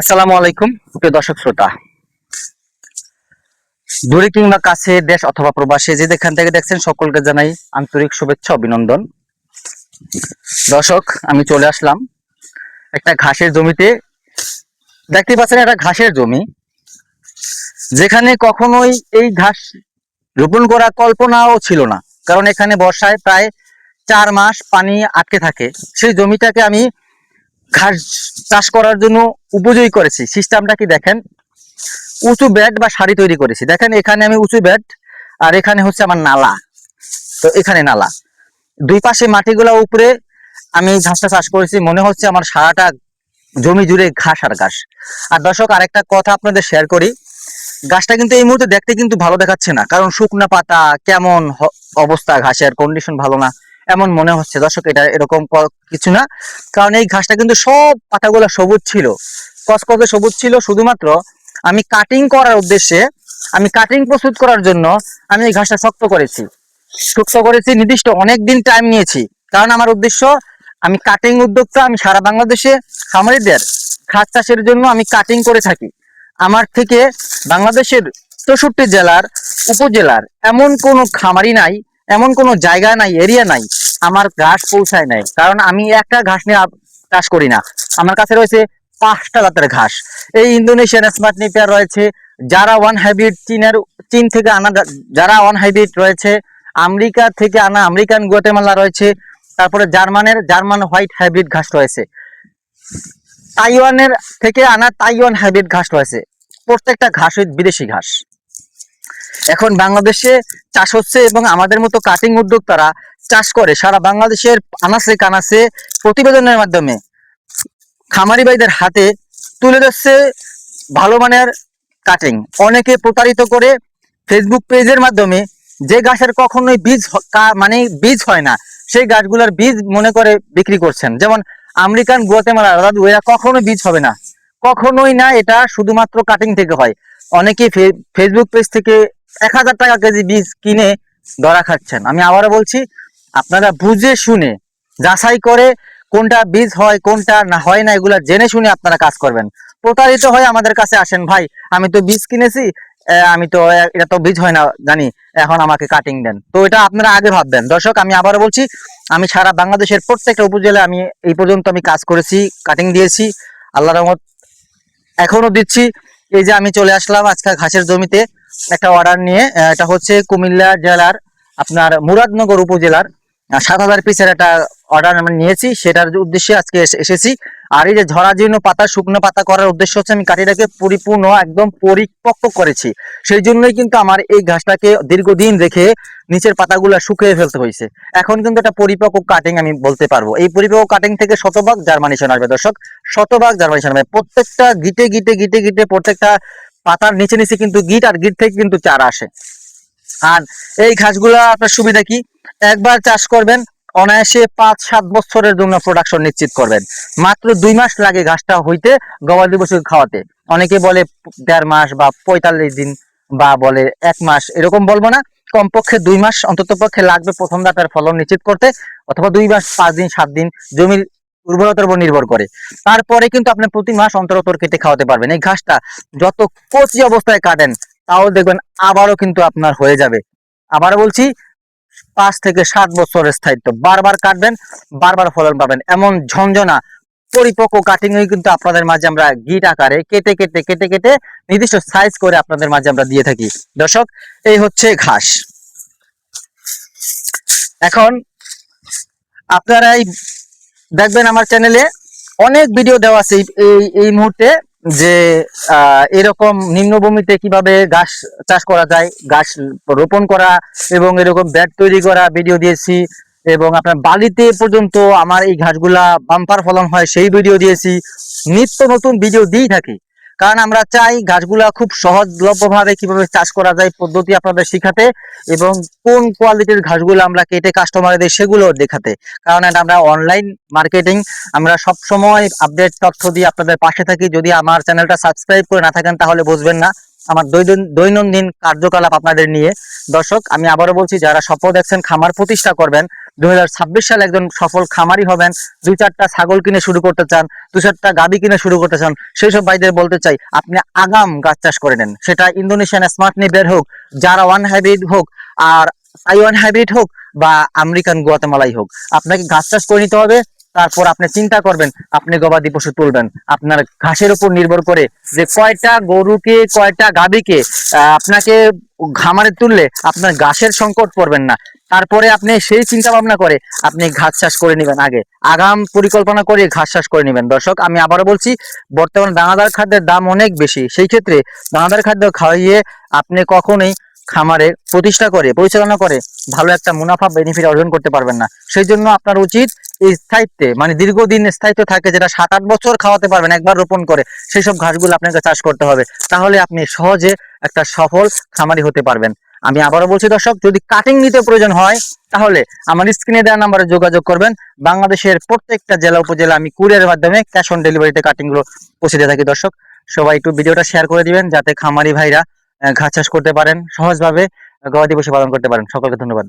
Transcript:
আসসালামু আলাইকুম, প্রিয় দর্শক শ্রোতা। দূরে কিংবা কাছে দেশ অথবা প্রবাসে যে যেখান থেকে দেখছেন, সকলকে জানাই আন্তরিক শুভেচ্ছা, অভিনন্দন। দর্শক, আমি চলে আসলাম একটা ঘাসের জমিতে। দেখতে পাচ্ছেন, একটা ঘাসের জমি। যেখানে কখনোই এই ঘাস রোপণ করা কল্পনাও ছিল না। কারণ এখানে বর্ষায় প্রায় চার মাস পানি আটকে থাকে। সেই জমিটাকে আমি ঘাস চাষ করার জন্য উপযোগী করেছি। সিস্টেমটা কি দেখেন? উঁচু ব্যাট বা সারি তৈরি করেছি। দেখেন, এখানে আমি উঁচু ব্যাট আর এখানে হচ্ছে আমার নালা। তো এখানে নালা। দুই পাশে মাটিগুলা উপরে আমি ঘাসটা চাষ করেছি। মনে হচ্ছে আমার সারাটা জমি জুড়ে ঘাস আর ঘাস। আর দর্শক, আরেকটা কথা আপনাদের শেয়ার করি। গাছটা কিন্তু এই মুহূর্তে দেখতে কিন্তু ভালো দেখাচ্ছে না। কারণ শুকনা পাতা, কেমন অবস্থা, ঘাসের কন্ডিশন ভালো না। এমন মনে হচ্ছে। দর্শক, এটা এরকম কিছু না। কারণ এই ঘাসটা কিন্তু সব পাতাগুলো সবুজ ছিল। কসকসে সবুজ ছিল। শুধুমাত্র আমি কাটিং করার উদ্দেশ্যে, আমি কাটিং প্রস্তুত করার জন্য আমি এই ঘাসটা শক্ত করেছি। শক্ত করেছি, নির্দিষ্ট অনেক দিন টাইম নিয়েছি। কারণ আমার উদ্দেশ্য, আমি কাটিং উদ্যোক্তা, আমি সারা বাংলাদেশে খামারিদের ঘাস চাষের জন্য আমি কাটিং করে থাকি। আমার থেকে বাংলাদেশের চৌষট্টি জেলার উপজেলার এমন কোনো খামারি নাই এমন কোনো জায়গা নাই এরিয়া নাই, আমার ঘাস পৌঁছায় নাই। কারণ আমি একটা ঘাস নিয়ে চাষ করি না। আমার কাছে রয়েছে পাঁচটা জাতের ঘাস। এই ইন্দোনেশিয়ান স্মার্ট নিপিয়ার রয়েছে, যারা ওয়ান হাইব্রিড চীনের, চীন থেকে আনা যারা ওয়ান হাইব্রিড রয়েছে, আমেরিকা থেকে আনা আমেরিকান গুয়াতেমালা রয়েছে, তারপরে জার্মানের, জার্মান হোয়াইট হাইব্রিড ঘাস রয়েছে। তাইওয়ানের থেকে আনা তাইওয়ান হাইব্রিড ঘাস রয়েছে। প্রত্যেকটা ঘাস বিদেশি ঘাস। এখন বাংলাদেশে চাষ হচ্ছে এবং আমাদের মতো কাটিং উদ্যোক্তারা চাষ করে। সারা বাংলাদেশের আনাসে কানাসে প্রতিবেদনের মাধ্যমে খামারি ভাইদের হাতে তুলে দিচ্ছে ভালো মানের কাটিং অনেকে প্রতারিত করে ফেসবুক পেজের মাধ্যমে যে গাছের কখনোই বীজ মানে বীজ হয় না, সেই গাছগুলোর বীজ মনে করে বিক্রি করছেন। যেমন আমেরিকান গুয়াতেমালা দাদু এরা কখনো বীজ হবে না। কখনোই না, এটা শুধুমাত্র কাটিং থেকে হয়। অনেকে ফেসবুক পেজ থেকে এক হাজার টাকা কেজি বীজ কিনে ধরা খাচ্ছেন। আমি আবারও বলছি, আপনারা বুঝে শুনে, যাচাই করে কোনটা বীজ হয়, কোনটা না হয় না, এগুলা জেনে শুনে আপনারা কাজ করবেন। প্রতারিত হয়ে আমাদের কাছে আসেন, ভাই, আমি তো বীজ কিনেছি আমি তো এটা তো বীজ হয় না, জানি, এখন আমাকে কাটিং দেন। তো এটা আপনারা আগে ভাববেন। দর্শক, আমি আবারও বলছি, আমি সারা বাংলাদেশের প্রত্যেকটা উপজেলায় আমি এই পর্যন্ত আমি কাজ করেছি কাটিং দিয়েছি আল্লাহ রহমত এখনও দিচ্ছি। এই যে আমি চলে আসলাম আজকে ঘাসের জমিতে। একটা অর্ডার নিয়ে এটা হচ্ছে কুমিল্লা জেলার আপনার মুরাদনগর উপজেলার সাত হাজার পিসের একটা অর্ডার আমি নিয়েছি। সেটার উদ্দেশ্যে আজকে এসেছি। আর এই যে ঝরা জীর্ণ পাতা, শুকনো পাতা করার উদ্দেশ্য হচ্ছে আমি কাঠিটাকে পরিপূর্ণ একদম পরিপক্ক করেছি। সেই জন্যই কিন্তু আমার এই ঘাসটাকে দীর্ঘদিন রেখে নিচের পাতাগুলো শুকিয়ে ফেলতে হয়েছে। এখন কিন্তু একটা পরিপক্ক কাটিং আমি বলতে পারব। এই পরিপক্ক কাটিং থেকে শতভাগ জার্মানিশন আসবে দর্শক। শতভাগ জার্মানিশন আসবে প্রত্যেকটা গিটে গিটে গিটে গিটে প্রত্যেকটা পাতার নিচে নিচে কিন্তু গিট আর গিট থেকে কিন্তু চারা আসে। আর এই ঘাসগুলো আপনার সুবিধা কি? একবার চাষ করবেন, অনায়াসে পাঁচ সাত বছরের জন্য প্রোডাকশন নিশ্চিত করবেন। মাত্র দুই মাস লাগে ঘাসটা হইতে গবাদি পশু খাওয়াতে। অনেকে বলে দেড় মাস বা পঁয়তাল্লিশ দিন বা বলে এক মাস, এরকম বলব না। কমপক্ষে দুই মাস অন্তত পক্ষে লাগবে প্রথম ধাপের ফলন নিশ্চিত করতে, অথবা দুই মাস, পাঁচ দিন, সাত দিন, জমির উর্বরতার উপর নির্ভর করে। তারপরে কিন্তু আপনি প্রতি মাস অন্তর অন্তর কেটে খাওয়াতে পারবেন। এই ঘাসটা যত কচি অবস্থায় কাটেন, তাও দেখবেন আবারও কিন্তু আপনার হয়ে যাবে। আবারও বলছি, পাঁচ থেকে সাত বছরের স্থায়িত্ব। বারবার কাটবেন, বারবার ফলন পাবেন। এমন ঝঞ্ঝনা পরিপক্ক কাটিং কিন্তু আপনাদের মাঝে আমরা গিট আকারে কেটে কেটে কেটে কেটে নির্দিষ্ট সাইজ করে আপনাদের মাঝে আমরা দিয়ে থাকি। দর্শক, এই হচ্ছে ঘাস। এখন আপনারা এই দেখবেন আমার চ্যানেলে অনেক ভিডিও দেওয়া আছে এই- এই মুহূর্তে যে এরকম নিম্নভূমিতে কীভাবে গাছ চাষ করা যায় গাছ রোপণ করা এবং এরকম ব্যাট তৈরি করা ভিডিও দিয়েছি এবং আপনার বালিতে পর্যন্ত আমার এই ঘাসগুলা বাম্পার ফলন হয়, সেই ভিডিও দিয়েছি। নিত্য নতুন ভিডিও দিয়েই থাকি। কারণ আমরা চাই গাছগুলা খুব সহজলভ্যভাবে কীভাবে চাষ করা যায় পদ্ধতি আপনাদের শিখাতে এবং কোন কোয়ালিটির ঘাসগুলো আমরা কেটে কাস্টমারদের সেগুলো দেখাতে। কারণ এটা আমরা অনলাইন মার্কেটিং আমরা সব সময় আপডেট তথ্য দিয়ে আপনাদের পাশে থাকি। যদি আমার চ্যানেলটা সাবস্ক্রাইব করে না থাকেন তাহলে বুঝবেন না। আমার দৈনন্দিন কার্যকলাপ আপনাদের নিয়ে। দর্শক, আমি আবারও বলছি, যারা স্বপ্ন দেখছেন, খামার প্রতিষ্ঠা করবেন, দুই সালে একজন সফল খামারি হবেন, দুই চারটা ছাগল কিনে শুরু করতে চান দু চারটা গাবি কিনে শুরু করতে চান, সেই সব ভাইদের বলতে চাই, আপনি আগাম গাছ চাষ করে নেন। সেটা ইন্দোনেশিয়ান স্মার্ট নিবের হোক যারা ওয়ান হাইব্রিড হোক, আর তাইওয়ান হাইব্রিড হোক, বা আমেরিকান গুয়াতেমালাই হোক। আপনাকে গাছ চাষ করে নিতে হবে তারপর আপনি চিন্তা করবেন, আপনি গবাদি পশু তুলবেন। আপনার ঘাসের উপর নির্ভর করে যে কয়টা গরুকে, কয়টা গাভীকে আপনাকে ঘামারে তুললে আপনার ঘাসের সংকট পড়বেন না। তারপরে আপনি সেই চিন্তা ভাবনা করে আপনি ঘাস চাষ করে নেবেন আগে। আগাম পরিকল্পনা করে ঘাস চাষ করে নেবেন। দর্শক, আমি আবারও বলছি, বর্তমানে দানাদার খাদ্যের দাম অনেক বেশি। সেই ক্ষেত্রে দানাদার খাদ্য খাওয়াইয়ে আপনি কখনোই খামারে প্রতিষ্ঠা করে, পরিচালনা করে, ভালো একটা মুনাফা বেনিফিট অর্জন করতে পারবেন না। সেই জন্য আপনার উচিত স্থায়িত্বে মানে দীর্ঘদিন স্থায়িত্ব থাকে যেটা সাত আট বছর খাওয়াতে পারবেন, একবার রোপণ করে, সেই সব ঘাসগুলো আপনাকে চাষ করতে হবে। তাহলে আপনি সহজে একটা সফল খামারি হতে পারবেন। আমি আবারও বলছি দর্শক, যদি কাটিং নিতে প্রয়োজন হয়, তাহলে আমার স্ক্রিনে দেওয়া নাম্বারে যোগাযোগ করবেন। বাংলাদেশের প্রত্যেকটা জেলা, উপজেলা আমি কুরিয়ারের মাধ্যমে ক্যাশ অন ডেলিভারিতে কাটিংগুলো পৌঁছে দিয়ে থাকি দর্শক। সবাই একটু ভিডিওটা শেয়ার করে দিবেন, যাতে খামারি ভাইরা ঘাস চাষ করতে পারেন সহজভাবে গবাদি পশু পালন করতে পারেন। সকলকে ধন্যবাদ।